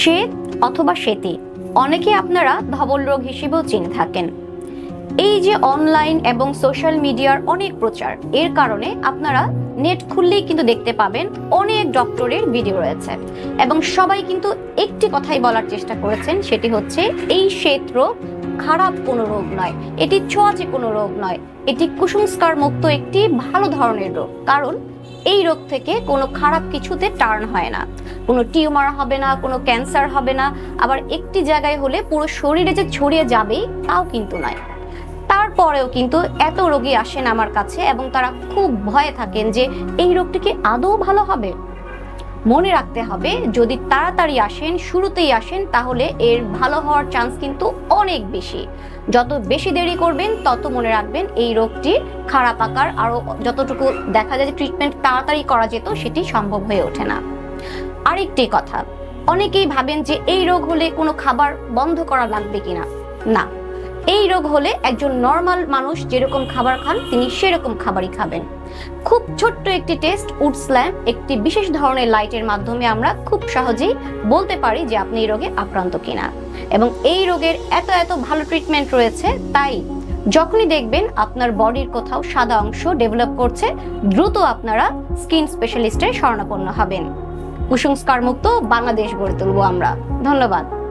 শ্বেত অথবা শ্বেতি অনেকে আপনারা ধবল রোগ হিসেবেও চিনে থাকেন। এই যে অনলাইন এবং সোশ্যাল মিডিয়ার অনেক প্রচার, এর কারণে আপনারা নেট খুললেই কিন্তু দেখতে পাবেন অনেক ডক্টরের ভিডিও রয়েছে। এবং সবাই কিন্তু একটি কথাই বলার চেষ্টা করেছেন, সেটি হচ্ছে এই শ্বেত রোগ খারাপ কোনো রোগ নয়, এটি ছোঁয়াচে কোনো রোগ নয়। এটি কুসংস্কার মুক্ত একটি ভালো ধরনের রোগ, কারণ এই রোগ থেকে কোনো খারাপ কিছুতে টার্ন হয় না। কোনো টিউমার হবে না, কোনো ক্যান্সার হবে না, আবার একটি জায়গায় হলে পুরো শরীরে যে ছড়িয়ে যাবেই তাও কিন্তু নয়। তারপরেও কিন্তু এত রোগী আসেন আমার কাছে এবং তারা খুব ভয়ে থাকেন যে এই রোগটি কি আদৌ ভালো হবে? মনে রাখতে হবে, যদি তাড়াতাড়ি আসেন, শুরুতেই আসেন, তাহলে এর ভালো হওয়ার চান্স কিন্তু অনেক বেশি। যত বেশি দেরি করবেন, তত মনে রাখবেন এই রোগটি খারাপ আকার আরও যতটুকু দেখা যায় যে ট্রিটমেন্ট তাড়াতাড়ি করা যেত, সেটি সম্ভব হয়ে ওঠে না। আরেকটি কথা, অনেকেই ভাবেন যে এই রোগ হলে কোনো খাবার বন্ধ করা লাগবে কিনা? না। এই রোগ হলে একজন নর্মাল মানুষ যেরকম খাবার খান, তিনি সেরকম খাবারই খাবেন। খুব ছোট্ট একটি টেস্ট উডস্ল্যাম একটি বিশেষ ধরনের লাইটের মাধ্যমে আমরা খুব সহজেই বলতে পারি যে আপনি এই রোগে আক্রান্ত কিনা। এবং এই রোগের এত এত ভালো ট্রিটমেন্ট রয়েছে, তাই যখনই দেখবেন আপনার বডির কোথাও সাদা অংশ ডেভেলপ করছে, দ্রুত আপনারা স্কিন স্পেশালিস্টের শরণাপন্ন হবেন। কুসংস্কার মুক্ত বাংলাদেশ গড়ে তুলব আমরা। ধন্যবাদ।